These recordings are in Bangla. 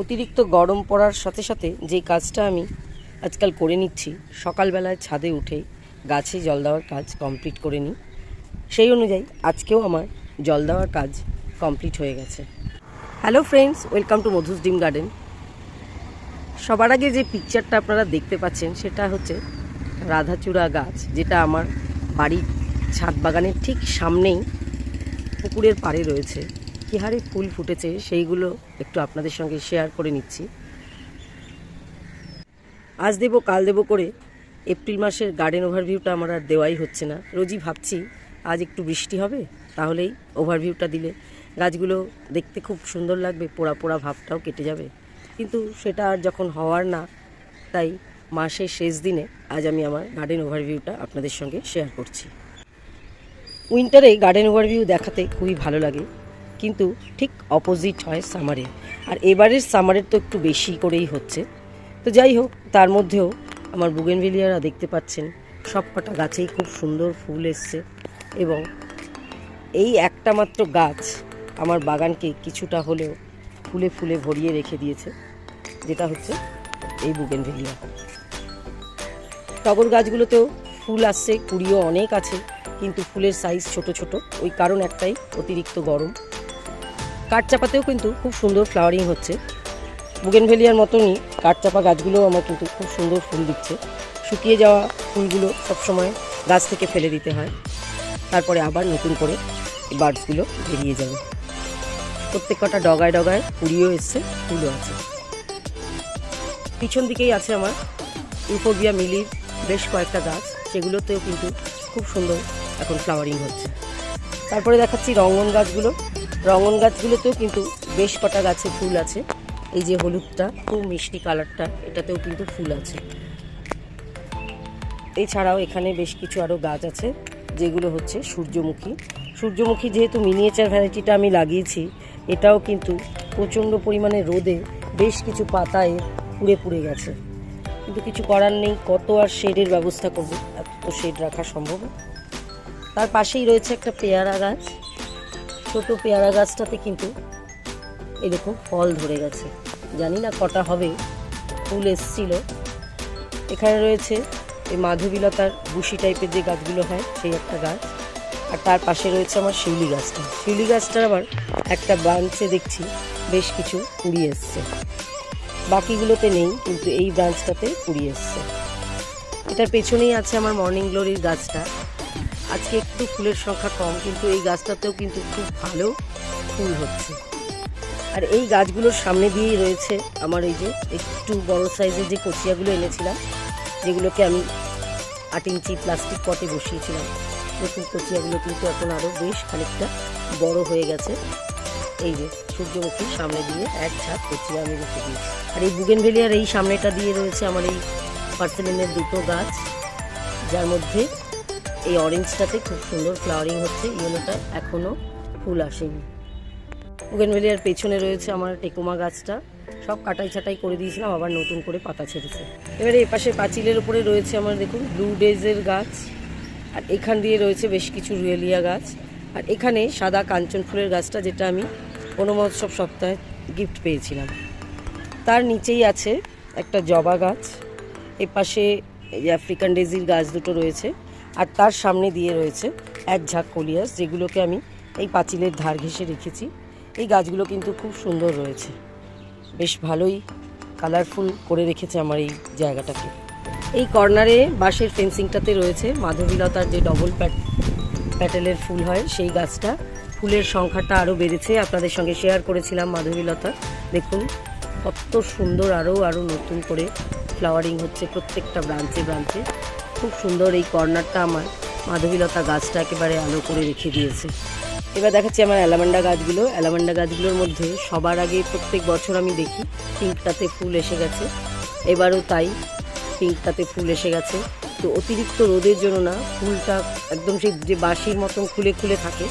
অতিরিক্ত গরম পড়ার সাথে সাথে যে কাজটা আমি আজকাল করে নিচ্ছি, সকালবেলায় ছাদে উঠে গাছে জল দেওয়ার কাজ কমপ্লিট করে নিই। সেই অনুযায়ী আজকেও আমার জল দেওয়ার কাজ কমপ্লিট হয়ে গেছে। Hello friends welcome to Madhu's ডিম গার্ডেন। সবার আগে যে পিকচারটা আপনারা দেখতে পাচ্ছেন, সেটা হচ্ছে রাধাচূড়া গাছ, যেটা আমার বাড়ির ছাদ বাগানের ঠিক সামনেই পুকুরের পাড়ে রয়েছে। কী হারে ফুল ফুটেছে সেইগুলো একটু আপনাদের সঙ্গে শেয়ার করে নিচ্ছি। আজ দেবো, কাল দেবো করে এপ্রিল মাসের গার্ডেন ওভারভিউটা আমার আর দেওয়াই হচ্ছে না। রোজই ভাবছি আজ একটু বৃষ্টি হবে, তাহলেই ওভারভিউটা দিলে। গাছগুলো দেখতে খুব সুন্দর লাগবে, পোড়া পোড়া ভাবটাও কেটে যাবে। কিন্তু সেটা আর যখন হওয়ার না, তাই মাসের শেষ দিনে আজ আমি আমার গার্ডেন ওভারভিউটা আপনাদের সঙ্গে শেয়ার করছি। উইন্টারে গার্ডেন ওভারভিউ দেখাতে খুবই ভালো লাগে। কিন্তু ঠিক অপোজিট হয় সামারে আর এবারের সামারের তো একটু বেশি করেই হচ্ছে। তো যাই হোক, তার মধ্যেও আমার বুগেনভেলিয়ারা দেখতে পাচ্ছেন সব কটা গাছেই খুব সুন্দর ফুল এসছে এবং এই একটা মাত্র গাছ আমার বাগানকে কিছুটা হলেও ফুলে ফুলে ভরিয়ে রেখে দিয়েছে, যেটা হচ্ছে এই বুগেনভেলিয়া টগর গাছগুলোতেও ফুল আসছে, কুড়িও অনেক আছে, কিন্তু ফুলের সাইজ ছোট ছোট। ওই কারণ একটাই, অতিরিক্ত গরম। কাঠচাপাতেও কিন্তু খুব সুন্দর ফ্লাওয়ারিং হচ্ছে। বুগেনভেলিয়ার মতনই কাঠচাপা গাছগুলোও আমার কিন্তু খুব সুন্দর ফুল দিচ্ছে। শুকিয়ে যাওয়া ফুলগুলো সবসময় গাছ থেকে ফেলে দিতে হয়। তারপরে আবার নতুন করে বার্ডসগুলো বেরিয়ে যাবে। প্রত্যেক কটা ডগায় ডগায় কুড়িও এসছে, ফুলও আছে। পিছন দিকেই আছে আমার ইউফোবিয়া মিলির বেশ কয়েকটা গাছ, সেগুলোতেও কিন্তু খুব সুন্দর এখন ফ্লাওয়ারিং হচ্ছে। তারপরে দেখাচ্ছি রঙ্গন গাছগুলো। রঙ্গন গাছগুলোতেও কিন্তু বেশ কটা গাছে ফুল আছে। এই যে হলুদটা, খুব মিষ্টি কালারটা, এটাতেও কিন্তু ফুল আছে। এছাড়াও এখানে বেশ কিছু আরও গাছ আছে, যেগুলো হচ্ছে সূর্যমুখী। সূর্যমুখী যেহেতু মিনিয়েচার ভ্যারাইটিটা আমি লাগিয়েছি, এটাও কিন্তু প্রচণ্ড পরিমাণে রোদে বেশ কিছু পাতায় পুড়ে পুড়ে গেছে। কিন্তু কিছু করার নেই, কত আর শেডের ব্যবস্থা করব? এত শেড রাখা সম্ভব। তার পাশেই রয়েছে একটা পেয়ারা গাছ। ছোট পেয়ারা গাছটাতে কিন্তু এরকম ফল ধরে গেছে। জানি না কটা হবে, ফুল এসছিল। এখানে রয়েছে এই মাধবীলতার বুশি টাইপের যে গাছগুলো হয়, সেই একটা গাছ। আর তার পাশে রয়েছে আমার শিউলি গাছটা। শিউলি গাছটার আবার একটা ব্রাঞ্চে দেখছি, বেশ কিছু কুড়ি এসছে। বাকিগুলোতে নেই, কিন্তু এই ব্রাঞ্চটাতে কুড়ি এসছে। এটার পেছনেই আছে আমার মর্নিং গ্লোরির গাছটা। আজকে একটু ফুলের সংখ্যা কম, কিন্তু এই গাছটাতেও কিন্তু খুব ভালো ফুল হচ্ছে। আর এই গাছগুলোর সামনে দিয়েই রয়েছে আমার এই যে একটু বড় সাইজের যে কচিয়াগুলো এনেছিলাম, যেগুলোকে আমি আট ইঞ্চি প্লাস্টিক পটে বসিয়েছিলাম। নতুন কচিয়াগুলো কিন্তু এখন আরও বেশ খানিকটা বড় হয়ে গেছে। এই যে সূর্যমুখীর সামনে দিয়ে এক ছাদ কচিয়া আমি রেখে দিয়েছি। আর এই বুগেনভেলিয়ার এই সামনেটা দিয়ে রয়েছে আমার এই পার্সেলিনের দুটো গাছ, যার মধ্যে এই অরেঞ্জটাতে খুব সুন্দর ফ্লাওয়ারিং হচ্ছে, ইয়েলোটা এখনও ফুল আসেনি। বুগেনভেলিয়ার পেছনে রয়েছে আমার টেকুমা গাছটা। সব কাটাই ছাটাই করে দিয়েছিলাম, আবার নতুন করে পাতা ছেড়েছে। এবারে এপাশে পাঁচিলের উপরে রয়েছে আমার, দেখুন ব্লু ডেজের গাছ, আর এখান দিয়ে রয়েছে বেশ কিছু রুয়েলিয়া গাছ। আর এখানে সাদা কাঞ্চন ফুলের গাছটা, যেটা আমি মহোৎসব সপ্তাহে গিফট পেয়েছিলাম। তার নিচেই আছে একটা জবা গাছ, এপাশে আফ্রিকান ডেজির গাছ দুটো রয়েছে। আর তার সামনে দিয়ে রয়েছে এক ঝাঁক কলিয়াস, যেগুলোকে আমি এই পাঁচিলের ধার ঘেঁষে রেখেছি। এই গাছগুলো কিন্তু খুব সুন্দর রয়েছে। বেশ ভালোই কালারফুল করে রেখেছে আমার এই জায়গাটাকে। এই কর্নারে বাঁশের ফেন্সিংটাতে রয়েছে মাধবীলতার যে ডবল প্যাট প্যাটেলের ফুল হয়, সেই গাছটা। ফুলের সংখ্যাটা আরও বেড়েছে। আপনাদের সঙ্গে শেয়ার করেছিলাম মাধবীলতা। দেখুন, কত সুন্দর আরও আরও নতুন করে ফ্লাওয়ারিং হচ্ছে প্রত্যেকটা ব্রাঞ্চে ব্রাঞ্চে খুব সুন্দর এই কর্নারটা আমার। মাধবীলতা গাছটা একেবারে আলো করে রেখে দিয়েছে। এবার দেখাচ্ছি আমার অ্যালামান্ডা গাছগুলো। অ্যালামান্ডা গাছগুলোর মধ্যে সবার আগে প্রত্যেক বছর আমি দেখি, পিঙ্কটাতে ফুল এসে গেছে। এবারও তাই, পিঙ্কটাতে ফুল এসে গেছে। তো অতিরিক্ত রোদের জন্য না, ফুলটা একদম সেই যে বাঁশির মতন খুলে খুলে থাকে,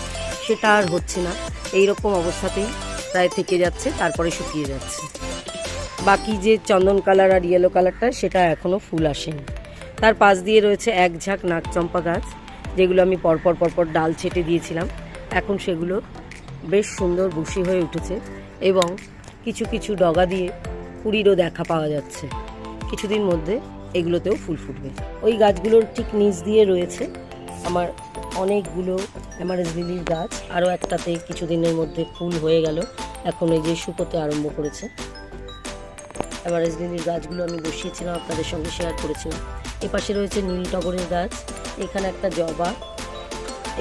সেটা আর হচ্ছে না। এই রকম অবস্থাতেই প্রায় থেকে যাচ্ছে, তারপরে শুকিয়ে যাচ্ছে। বাকি যে চন্দন কালার আর ইয়েলো কালারটা, সেটা এখনও ফুল আসেনি। তার পাশ দিয়ে রয়েছে এক ঝাঁক নাকচম্পা গাছ, যেগুলো আমি পরপর পরপর ডাল ছেটে দিয়েছিলাম। এখন সেগুলো বেশ সুন্দর বসি হয়ে উঠেছে এবং কিছু কিছু ডগা দিয়ে কুড়িরও দেখা পাওয়া যাচ্ছে। কিছুদিন মধ্যে এগুলোতেও ফুল ফুটবে। ওই গাছগুলোর ঠিক নিচ দিয়ে রয়েছে আমার অনেকগুলো অ্যামারেজ লিলির গাছ। আরও একটাতে কিছুদিনের মধ্যে ফুল হয়ে গেল। এখন এই যে শুকোতে আরম্ভ করেছে। অ্যামারেজ লিলির গাছগুলো আমি বসিয়েছিলাম, আপনাদের সঙ্গে শেয়ার করেছিলাম। এপাশে রয়েছে নীল টগরের গাছ, এখানে একটা জবা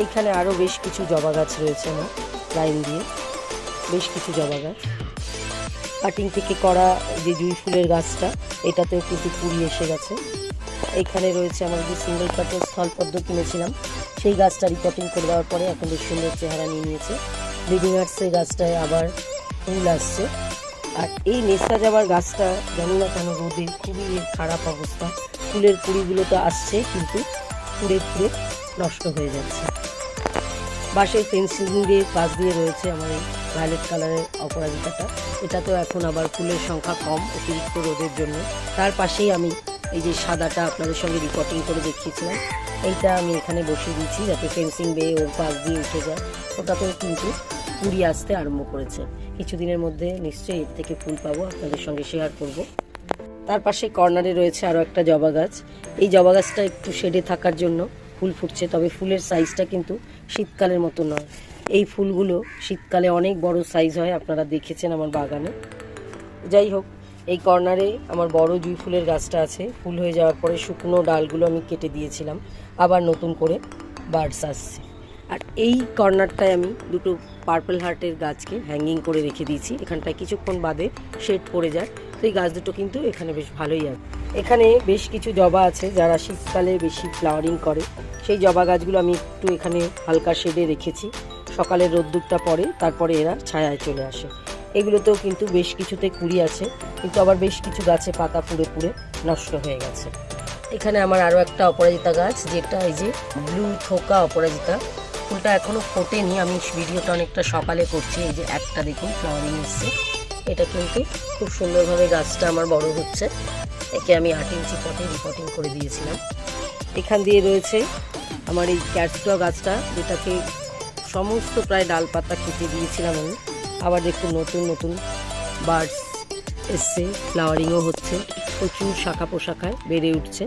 এইখানে আরও বেশ কিছু জবা গাছ রয়েছে আমার লাইন দিয়ে, বেশ কিছু জবা গাছ। কাটিং থেকে করা যে জুঁই ফুলের গাছটা, এটাতেও কিন্তু কুড়ি এসে গেছে। এখানে রয়েছে আমার যে সিঙ্গেল কাটের স্থলপদ্ম কিনেছিলাম, সেই গাছটা রিপোর্টিং করে দেওয়ার পরে এখন বেশ সুন্দর চেহারা নিয়ে নিয়েছে। ব্লিডিং আর্টসের গাছটায় আবার ফুল আসছে। আর এই নেশা যাবার গাছটা জানি না কেন রোদে খুবই খারাপ অবস্থা। ফুলের কুড়িগুলো তো আসছে, কিন্তু পুড়ে পুড়ে নষ্ট হয়ে যাচ্ছে। বাঁশের ফেন্সিং দিয়ে পাশ দিয়ে রয়েছে আমার এই ভায়োলেট কালারের অপরাজিতাটা। তো এখন আবার ফুলের সংখ্যা কম, অতিরিক্ত রোদের জন্য। তার পাশেই আমি এই যে সাদাটা আপনাদের সঙ্গে রিপোর্টিং করে দেখিয়েছিলাম, এইটা আমি এখানে বসিয়ে দিয়েছি যাতে ফেন্সিং বেয়ে ওর পাশ দিয়ে উঠে যায়। ওটাতেও কিন্তু কুড়ি আসতে আরম্ভ করেছে। কিছুদিনের মধ্যে নিশ্চয়ই এর থেকে ফুল পাবো, আপনাদের সঙ্গে শেয়ার করব। তার পাশে কর্নারে রয়েছে আরও একটা জবা গাছ। এই জবা গাছটা একটু শেডে থাকার জন্য ফুল ফুটছে, তবে ফুলের সাইজটা কিন্তু শীতকালের মতো নয়। এই ফুলগুলো শীতকালে অনেক বড় সাইজ হয়, আপনারা দেখেছেন আমার বাগানে। যাই হোক, এই কর্নারে আমার বড় জুই ফুলের গাছটা আছে। ফুল হয়ে যাওয়ার পরে শুকনো ডালগুলো আমি কেটে দিয়েছিলাম। আবার নতুন করে বার্ডস আসছে। আর এই কর্নারটায় আমি দুটো পার্পল হার্টের গাছকে হ্যাঙ্গিং করে রেখে দিয়েছি। এখানটায় কিছুক্ষণ বাদে শেড পড়ে যায় তো এই গাছ দুটো কিন্তু এখানে বেশ ভালোই আছে। এখানে বেশ কিছু জবা আছে যারা শীতকালে বেশি ফ্লাওয়ারিং করে। সেই জবা গাছগুলো আমি একটু এখানে হালকা শেডে রেখেছি। সকালের রোদ্দুরটা পরে তারপরে এরা ছায়ায় চলে আসে। এগুলোতেও কিন্তু বেশ কিছুতে কুড়ি আছে, কিন্তু আবার বেশ কিছু গাছে পাতা পুড়ে পুড়ে নষ্ট হয়ে গেছে। এখানে আমার আরও একটা অপরাজিতা গাছ, যেটা এই যে ব্লু থোকা অপরাজিতা। ফুলটা এখনও ফোটেনি, আমি ভিডিওটা অনেকটা সকালে করছি, এই যে একটা দেখুন ফ্লাওয়ারিং এসছে। এটা কিন্তু খুব সুন্দরভাবে গাছটা আমার বড় হচ্ছে। একে আমি আট ইঞ্চি পটে রিপোর্টিং করে দিয়েছিলাম। এখান দিয়ে রয়েছে আমার এই ক্যাটস্ট্র গাছটা, যেটাকে সমস্ত প্রায় ডালপাতা কেটে দিয়েছিলাম আমি। আবার দেখুন, নতুন নতুন বার্ডস এসছে, ফ্লাওয়ারিংও হচ্ছে, প্রচুর শাখা পোশাখায় বেড়ে উঠছে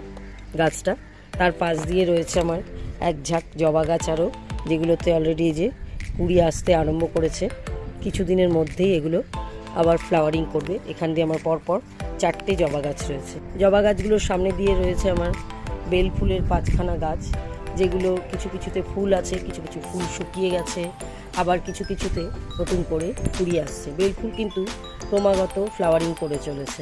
গাছটা। তার পাশ দিয়ে রয়েছে আমার এক ঝাঁক জবা গাছ আরও, যেগুলোতে অলরেডি যে কুড়ি আসতে আরম্ভ করেছে। কিছুদিনের মধ্যেই এগুলো আবার ফ্লাওয়ারিং করবে। এখান দিয়ে আমার পরপর চারটে জবা গাছ রয়েছে। জবা গাছগুলোর সামনে দিয়ে রয়েছে আমার বেল ফুলের পাঁচখানা গাছ, যেগুলো কিছু কিছুতে ফুল আছে, কিছু কিছু ফুল শুকিয়ে গেছে, আবার কিছু কিছুতে নতুন করে কুড়ি আসছে। বেল ফুল কিন্তু ক্রমাগত ফ্লাওয়ারিং করে চলেছে।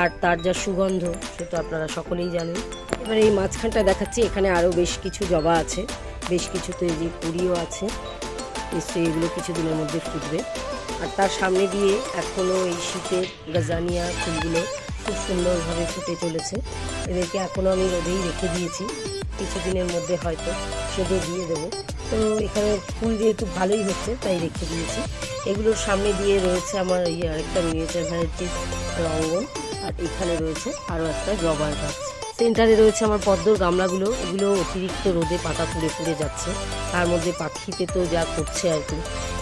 আর তার যা সুগন্ধ, সেটা আপনারা সকলেই জানেন। এবার এই মাঝখানটা দেখাচ্ছি, এখানে আরও বেশ কিছু জবা আছে, বেশ কিছুতে যে কুড়িও আছে নিশ্চয়ই এগুলো কিছুদিনের মধ্যে ফুটবে। আর তার সামনে দিয়ে এখনও এই শীতের গাজানিয়া ফুলগুলো খুব সুন্দরভাবে ফুটে চলেছে এদেরকে এখনও আমি রোদেই রেখে দিয়েছি। কিছুদিনের মধ্যে হয়তো শেডে দিয়ে দেবো। তো এখানে ফুল যেহেতু ভালোই হচ্ছে, তাই রেখে দিয়েছি। এগুলোর সামনে দিয়ে রয়েছে আমার এই আরেকটা মিনিয়েচার ভ্যারাইটির রঙ্গন, আর এখানে রয়েছে আরও একটা জবার গাছ। সেন্টারে রয়েছে আমার পদ্মর গামলাগুলো। এগুলো অতিরিক্ত রোদে পাতা পুড়ে পুড়ে যাচ্ছে। তার মধ্যে পাখিতে তো যা করছে আর কি,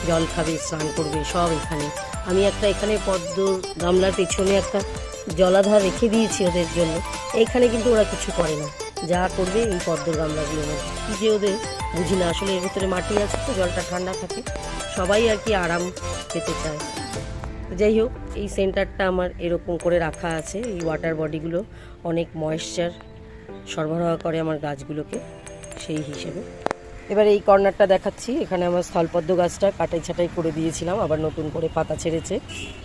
জল খাবে, স্নান করবে, সব এখানে। আমি একটা এখানে পদ্মর গামলার পেছনে একটা জলাধার রেখে দিয়েছি ওদের জন্য। এইখানে কিন্তু ওরা কিছু করে না। যা করবে এই পদ্মর গামলাগুলোর মধ্যে কী যে ওদের, বুঝি না। আসলে এর ভিতরে মাটি আছে তো, জলটা ঠান্ডা থাকে। সবাই আর কি আরাম পেতে চায়। যাই হোক, এই সেন্টারটা আমার এরকম করে রাখা আছে, এই ওয়াটার বডিগুলো অনেক ময়েশ্চার সরবরাহ করে আমার গাছগুলোকে, সেই হিসেবে। এবার এই কর্নারটা দেখাচ্ছি। এখানে আমার স্থলপদ্ম গাছটা কাটাই ছাটাই করে দিয়েছিলাম, আবার নতুন করে পাতা ছেড়েছে।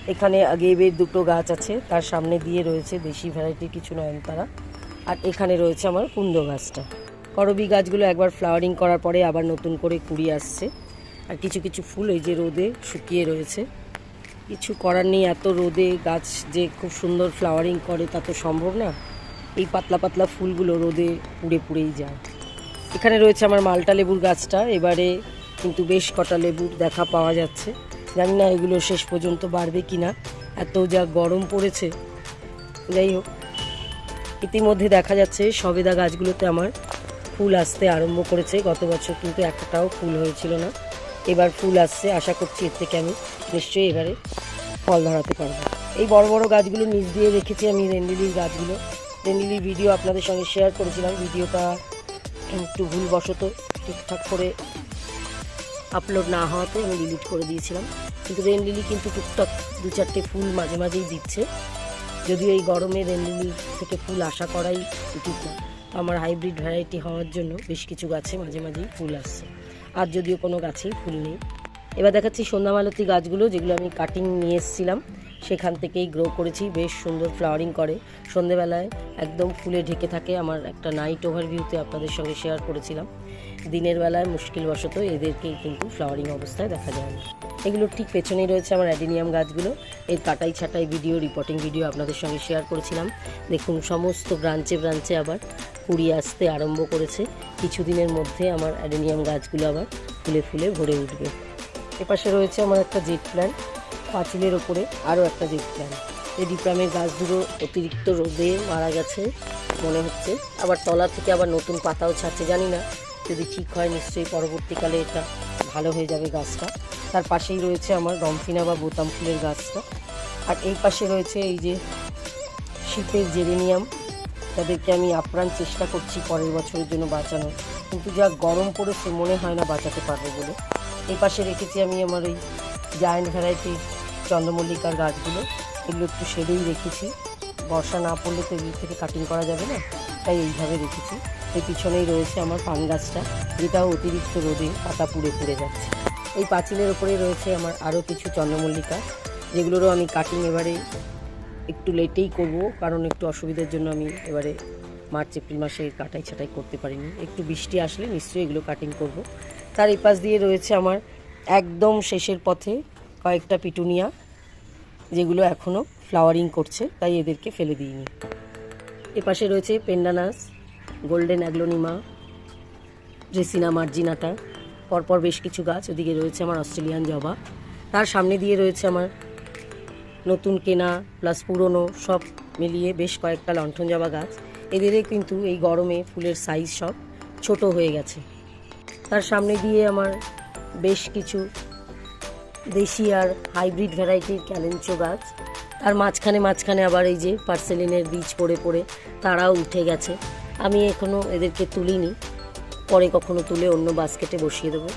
এখানে আগে বের দুটো গাছ আছে, তার সামনে দিয়ে রয়েছে দেশি ভ্যারাইটির কিছু নয়নতারা। আর এখানে রয়েছে আমার কুন্দ গাছটা। করবি গাছগুলো একবার ফ্লাওয়ারিং করার পরে আবার নতুন করে কুড়ি আসছে। আর কিছু কিছু ফুল এই যে রোদে শুকিয়ে রয়েছে। কিছু করার নেই, এত রোদে গাছ যে খুব সুন্দর ফ্লাওয়ারিং করে, তা তো সম্ভব না। এই পাতলা পাতলা ফুলগুলো রোদে পুড়ে পুড়েই যায়। এখানে রয়েছে আমার মালটা লেবুর গাছটা, এবারে কিন্তু বেশ কটা লেবুর দেখা পাওয়া যাচ্ছে। জানি না এগুলো শেষ পর্যন্ত বাড়বে কি না এত যা গরম পড়েছে। যাই হোক, ইতিমধ্যে দেখা যাচ্ছে সবেদা গাছগুলোতে আমার ফুল আসতে আরম্ভ করেছে। গত বছর কিন্তু একটাও ফুল হয়েছিল না। এবার ফুল আসছে, আশা করছি এর থেকে আমি নিশ্চয়ই এবারে ফল ধরাতে পারব। এই বড় বড় গাছগুলো নিচ দিয়ে রেখেছি আমি রেন্ডিলির গাছগুলো। রেন্ডিলির ভিডিও আপনাদের সঙ্গে শেয়ার করেছিলাম। ভিডিওটা একটু ভুলবশত ঠিকঠাক করে আপলোড না হওয়াতে আমি ডিলিট করে দিয়েছিলাম। কিন্তু রেন লিলি কিন্তু টুকটাক দু চারটে ফুল মাঝে মাঝেই দিচ্ছে। যদিও এই গরমে রেন লিলি থেকে ফুল আশা করাই উচিত না। তো আমার হাইব্রিড ভ্যারাইটি হওয়ার জন্য বেশ কিছু গাছে মাঝে মাঝেই ফুল আসছে। আর যদিও কোনো গাছেই ফুল নেই। এবার দেখাচ্ছি সন্ধ্যামালতি গাছগুলো, যেগুলো আমি কাটিং নিয়ে এসেছিলাম। সেখান থেকেই গ্রো করেছি, বেশ সুন্দর ফ্লাওয়ারিং করে। সন্ধেবেলায় একদম ফুলে ঢেকে থাকে আমার একটা নাইট ওভারভিউতে আপনাদের সঙ্গে শেয়ার করেছিলাম। দিনের বেলায় মুশকিলবশত এদেরকে কিন্তু ফ্লাওয়ারিং অবস্থায় দেখা যায় না। এগুলোর ঠিক পেছনেই রয়েছে আমার অ্যাডিনিয়াম গাছগুলো। এর কাটাই ছাটাই ভিডিও রিপোর্টিং ভিডিও আপনাদের সঙ্গে শেয়ার করেছিলাম। দেখুন, সমস্ত ব্রাঞ্চে ব্রাঞ্চে আবার কুড়ি আসতে আরম্ভ করেছে। কিছুদিনের মধ্যে আমার অ্যাডেনিয়াম গাছগুলো আবার ফুলে ফুলে ভরে উঠবে। এপাশে রয়েছে আমার একটা জেট প্ল্যান্ট পাঁচিলের ওপরে আরও একটা জেট প্ল্যান্ট এই ডিপ্রামের গাছ দুটো অতিরিক্ত রোদে মারা গেছে মনে হচ্ছে। আবার তলা থেকে আবার নতুন পাতাও ছাড়ছে, জানি না। যদি ঠিক হয় নিশ্চয়ই পরবর্তীকালে এটা ভালো হয়ে যাবে গাছটা। তার পাশেই রয়েছে আমার রমফিনা বা বোতাম ফুলের গাছটা। আর এই পাশে রয়েছে এই যে শীতের জেরেনিয়াম। তাদেরকে আমি আপ্রাণ চেষ্টা করছি পরের বছরের জন্য বাঁচানোর। কিন্তু যা গরম পড়েছে মনে হয় না বাঁচাতে পারব বলে। এই পাশে রেখেছি আমি আমার ওই জায়েন্ট ভ্যারাইটি চন্দ্রমল্লিকার গাছগুলো। এগুলো একটু সেরেই রেখেছি। বর্ষা না পড়লে তো এগুলো থেকে কাটিং করা যাবে না। তাই এইভাবে রেখেছি। এর পিছনেই রয়েছে আমার পান গাছটা। যেটাও অতিরিক্ত রোদে পাতা পুড়ে পুড়ে যাচ্ছে। এই পাঁচিলের ওপরে রয়েছে আমার আরও কিছু চন্দ্রমল্লিকা। যেগুলোরও আমি কাটিং এবারে একটু লেটেই করব, কারণ একটু অসুবিধার জন্য আমি এবারে মার্চ, এপ্রিল মাসে কাটাই ছাটাই করতে পারিনি। একটু বৃষ্টি আসলে নিশ্চয়ই এগুলো কাটিং করব। তার এই পাশ দিয়ে রয়েছে আমার একদম শেষের পথে কয়েকটা পিটুনিয়া, যেগুলো এখনও ফ্লাওয়ারিং করছে, তাই এদেরকে ফেলে দিইনি। এপাশে রয়েছে পেন্ডানাস, গোল্ডেন অ্যাগ্লোনিমা ড্রেসিনা মার্জিনাটা, পরপর বেশ কিছু গাছ ওদিকে রয়েছে আমার অস্ট্রেলিয়ান জবা। তার সামনে দিয়ে রয়েছে আমার নতুন কেনা প্লাস পুরনো সব মিলিয়ে বেশ কয়েকটা লণ্ঠন জবা গাছ। এদেরও কিন্তু এই গরমে ফুলের সাইজ সব ছোট হয়ে গেছে। তার সামনে দিয়ে আমার বেশ কিছু দেশি আর হাইব্রিড ভ্যারাইটির ক্যালেঞ্চো গাছ। তার মাঝখানে মাঝখানে আবার এই যে পার্সেলিনের বীজ পড়ে পড়ে তারাও উঠে গেছে। আমি এখনও এদেরকে তুলিনি, পরে কখনো তুলে অন্য বাস্কেটে বসিয়ে দেবো।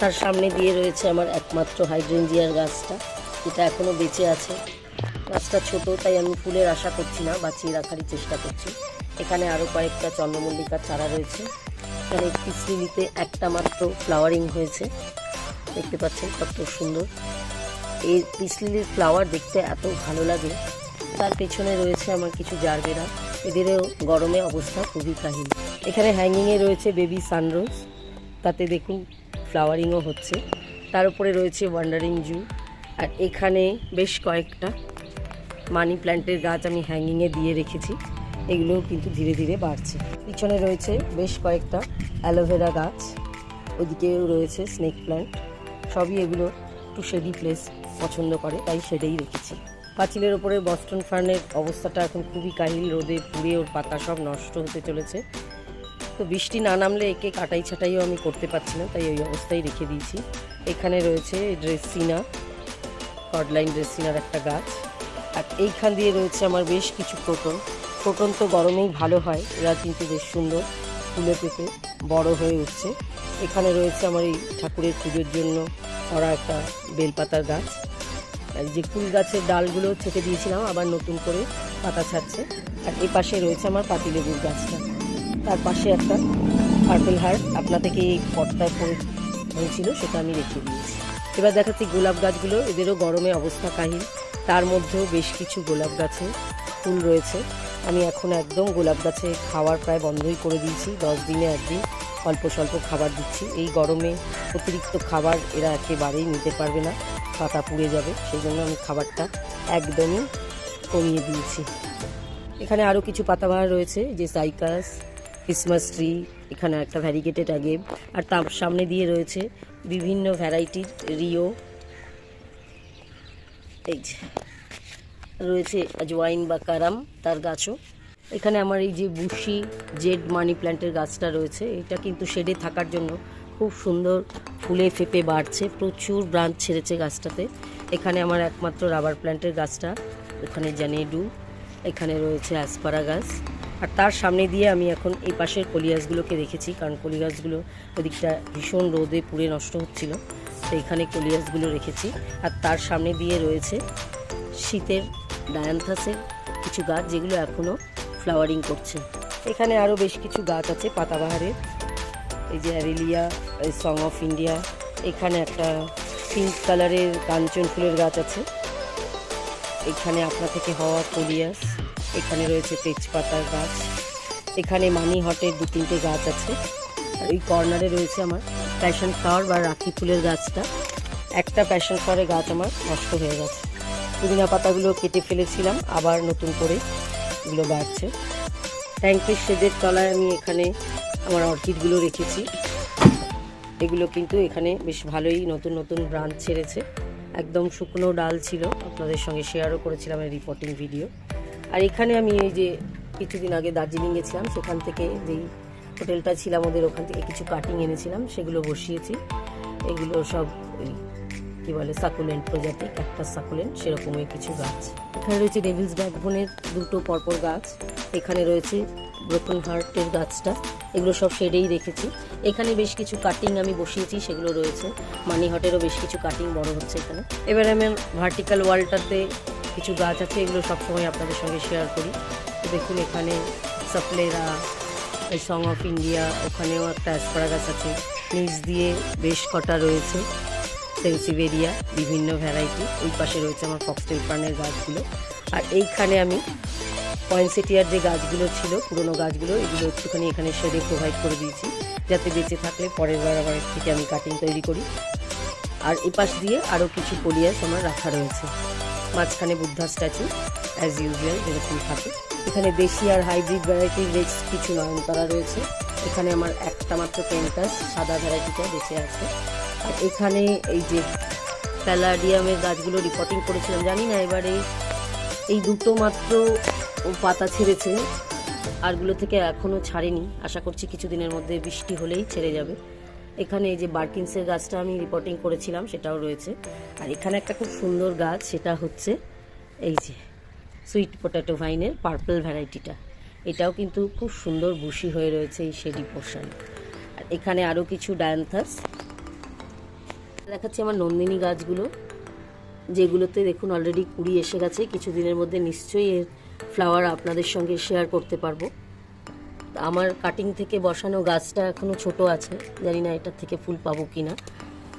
তার সামনে দিয়ে রয়েছে আমার একমাত্র হাইড্রেঞ্জিয়ার গাছটা এটা এখনও বেঁচে আছে। গাছটা ছোট, তাই আমি ফুলের আশা করছি না, বাঁচিয়ে রাখারই চেষ্টা করছি। এখানে আরও কয়েকটা চন্দ্রমল্লিকার চারা রয়েছে। এখানে পিস লিলিতে একটা মাত্র ফ্লাওয়ারিং হয়েছে। দেখতে পাচ্ছেন কত সুন্দর। এই পিস লিলির ফ্লাওয়ার দেখতে এত ভালো লাগে। তার পেছনে রয়েছে আমার কিছু জারবেরা। এদেরও গরমে অবস্থা খুবই কাহিল। এখানে হ্যাঙ্গিংয়ে রয়েছে বেবি সানরোজ তাতে দেখুন ফ্লাওয়ারিংও হচ্ছে। তার উপরে রয়েছে ওয়ান্ডারিং জু আর এখানে বেশ কয়েকটা মানি প্ল্যান্টের গাছ আমি হ্যাঙ্গিংয়ে দিয়ে রেখেছি। এগুলোও কিন্তু ধীরে ধীরে বাড়ছে। পিছনে রয়েছে বেশ কয়েকটা অ্যালোভেরা গাছ, ওদিকেও রয়েছে স্নেক প্ল্যান্ট সবই এগুলো একটু শেডি প্লেস পছন্দ করে, তাই শেডেই রেখেছি। পাঁচিলের ওপরে বস্টন ফার্নের অবস্থাটা এখন খুবই কাহিল, রোদে পুড়ে ওর পাতা সব নষ্ট হতে চলেছে। তো বৃষ্টি না নামলে একে কাটাই ছাটাইও আমি করতে পারছি না, তাই ওই অবস্থায় রেখে দিয়েছি। এখানে রয়েছে ড্রেসিনা কডলাইন ড্রেসিনার একটা গাছ। আর এইখান দিয়ে রয়েছে আমার বেশ কিছু ক্রোটন ক্রোটন তো গরমেই ভালো হয় এরা কিন্তু বেশ সুন্দর ফুলে পেতে বড় হয়ে উঠছে। এখানে রয়েছে আমার এই ঠাকুরের পুজোর জন্য করা একটা বেলপাতার গাছ। যে ফুল গাছের ডালগুলো ছেটে দিয়েছিলাম, আবার নতুন করে পাতা ছাড়ছে। আর এ পাশে রয়েছে আমার পাতিলেবুর গাছটা। তার পাশে একটা পার্পেল হার্ট আপনা থেকে এই পটটা পড়ে হয়েছিল, সেটা আমি রেখে দিয়েছি। এবার দেখাচ্ছি গোলাপ গাছগুলো, এদেরও গরমে অবস্থা কাহিল। তার মধ্যেও বেশ কিছু গোলাপ গাছে ফুল রয়েছে। আমি এখন একদম গোলাপ গাছে খাওয়ার প্রায় বন্ধই করে দিয়েছি। দশ দিনে একদিন অল্প স্বল্প খাবার দিচ্ছি। এই গরমে অতিরিক্ত খাবার এরা একেবারেই নিতে পারবে না। পাতা পুড়ে যাবে। সেই জন্য আমি খাবারটা একদমই কমিয়ে দিয়েছি। এখানে আরও কিছু পাতাবাহার রয়েছে। যে সাইকাস, ক্রিসমাস ট্রি, এখানে একটা ভ্যারিগেটেড আগেব আর তার সামনে দিয়ে রয়েছে বিভিন্ন ভ্যারাইটির রিও। এই যে, রয়েছে আজওয়াইন বা কারাম, তার গাছও। এখানে আমার এই যে বুশি, জেড মানি প্ল্যান্টের গাছটা রয়েছে, এটা কিন্তু শেডে থাকার জন্য খুব সুন্দর ফুলে ফেপে বাড়ছে, প্রচুর ব্রাঞ্চ ছেড়েছে গাছটাতে। এখানে আমার একমাত্র রাবার প্ল্যান্টের গাছটা ওখানে জানেডু, এখানে রয়েছে অ্যাসপারা গাছ। আর তার সামনে দিয়ে আমি এখন এই পাশের কলি গাছগুলোকে রেখেছি কারণ কলি গাছগুলো ওদিকটা ভীষণ রোদে পুড়ে নষ্ট হচ্ছিল। তো এখানে কলি গাছগুলো রেখেছি। আর তার সামনে দিয়ে রয়েছে শীতের ডায়ান্থাসের কিছু গাছ যেগুলো এখনও ফ্লাওয়ারিং করছে। এখানে আরও বেশ কিছু গাছ আছে, পাতাবাহারের। এই যে অ্যারেলিয়া সং অফ ইন্ডিয়া এখানে একটা পিঙ্ক কালারের কাঞ্চন ফুলের গাছ আছে। এখানে আপনা থেকে হওয়া কলিয়াস, এখানে রয়েছে তেজপাতার গাছ। এখানে মানি হটের দু তিনটে গাছ আছে। এই কর্নারে রয়েছে আমার প্যাশন ফ্লাওয়ার বা রাখি ফুলের গাছটা। একটা প্যাশন ফ্লাওয়ারের গাছ আমার নষ্ট হয়ে গেছে। পুদিনা পাতাগুলো কেটে ফেলেছিলাম, আবার নতুন করে এগুলো বাড়ছে। ট্যাঙ্কের শেডের তলায় আমি এখানে আমার অর্কিডগুলো রেখেছি। এগুলো কিন্তু এখানে বেশ ভালোই নতুন নতুন ব্রাঞ্চ ছেড়েছে। একদম শুকনো ডাল ছিল, আপনাদের সঙ্গে শেয়ারও করেছিলাম এই রিপোর্টিং ভিডিও আর এখানে আমি এই যে কিছুদিন আগে দার্জিলিং গেছিলাম সেখান থেকে যেই হোটেলটা ছিলাম ওদের ওখান থেকে কিছু কাটিং এনেছিলাম, সেগুলো বসিয়েছি। এগুলো সব ওই কি বলে সাকুলেন্ট প্রজাতি একটা সাকুলেন্ট সেরকমই কিছু গাছ। এখানে রয়েছে ডেভিলস ব্যাকবোনের দুটো পরপর গাছ। এখানে রয়েছে ব্রোকন হার্টের গাছটা। এগুলো সব শেডেই রেখেছি। এখানে বেশ কিছু কাটিং আমি বসিয়েছি, সেগুলো রয়েছে। মানি হটেরও বেশ কিছু কাটিং বড় হচ্ছে এখানে। এবার আমি ভার্টিক্যাল ওয়ালটাতে কিছু গাছ আছে, এগুলো সবসময় আপনাদের সঙ্গে শেয়ার করি। দেখুন এখানে সাপ্লেরা সং অফ ইন্ডিয়া ওখানেও একটা অ্যাসপারা গাছ আছে। নিচ দিয়ে বেশ কটা রয়েছে। সেন্সিভেরিয়া বিভিন্ন ভ্যারাইটি ওই পাশে রয়েছে আমার ফক্সটেল প্রাণের গাছগুলো। আর এইখানে আমি পয়েন্সেটিয়ার যে গাছগুলো ছিল, পুরনো গাছগুলো, এগুলো একটুখানি এখানে শেডে প্রোভাইড করে দিয়েছি। যাতে বেঁচে থাকলে পরের বার আবার থেকে আমি কাটিং তৈরি করি। আর এই পাশ দিয়ে আরও কিছু পলিয়াস আমার রাখা রয়েছে। মাঝখানে বুদ্ধা স্ট্যাচু অ্যাজ ইউজুয়াল যেরকম থাকে। এখানে দেশি আর হাইব্রিড ভ্যারাইটির বেশ কিছু নয়নতারা রয়েছে। এখানে আমার একটা মাত্র পেন্টাস সাদা ভ্যারাইটিটা বেঁচে আছে। আর এখানে এই যে প্যালাডিয়ামের গাছগুলো রিপোর্টিং করেছিলাম, জানি না এবারে এই দুটো মাত্র পাতা ছেড়েছে, আরগুলো থেকে এখনও ছাড়েনি। আশা করছি কিছুদিনের মধ্যে বৃষ্টি হলেই ছেড়ে যাবে। এখানে এই যে বার্কিন্সের গাছটা আমি রিপোর্টিং করেছিলাম, সেটাও রয়েছে। আর এখানে একটা খুব সুন্দর গাছ, সেটা হচ্ছে এই যে সুইট পটেটো ভাইনের পার্পল ভ্যারাইটিটা। এটাও কিন্তু খুব সুন্দর বুশি হয়ে রয়েছে এই শেডি পোর্শন। আর এখানে আরও কিছু ডায়ান্থাস। দেখাচ্ছি আমার নন্দিনী গাছগুলো, যেগুলোতে দেখুন অলরেডি কুড়ি এসে গেছে। কিছুদিনের মধ্যে নিশ্চয়ই এর ফ্লাওয়ার আপনাদের সঙ্গে শেয়ার করতে পারব। আমার কাটিং থেকে বসানো গাছটা এখনও ছোট আছে। জানি না এটার থেকে ফুল পাবো কি না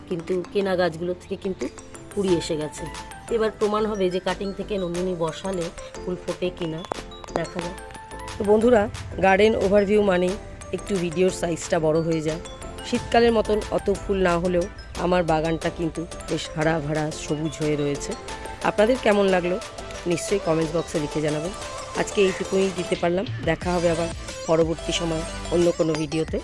কিন্তু কেনা গাছগুলোর থেকে কিন্তু কুড়ি এসে গেছে। এবার প্রমাণ হবে যে কাটিং থেকে নন্দিনী বসালে ফুল ফোটে কি না দেখা যাক। তো বন্ধুরা গার্ডেন ওভারভিউ মানে একটু ভিডিওর সাইজটা বড় হয়ে যায়। শীতকালের মতন অত ফুল না হলেও আমার বাগানটা কিন্তু বেশ হারা ভাড়া সবুজ হয়ে রয়েছে। আপনাদের কেমন লাগল? নিশ্চয়ই কমেন্ট বক্সে লিখে জানাবেন। আজকে এইটুকুই দিতে পারলাম। দেখা হবে আবার পরবর্তী সময় অন্য কোনো ভিডিওতে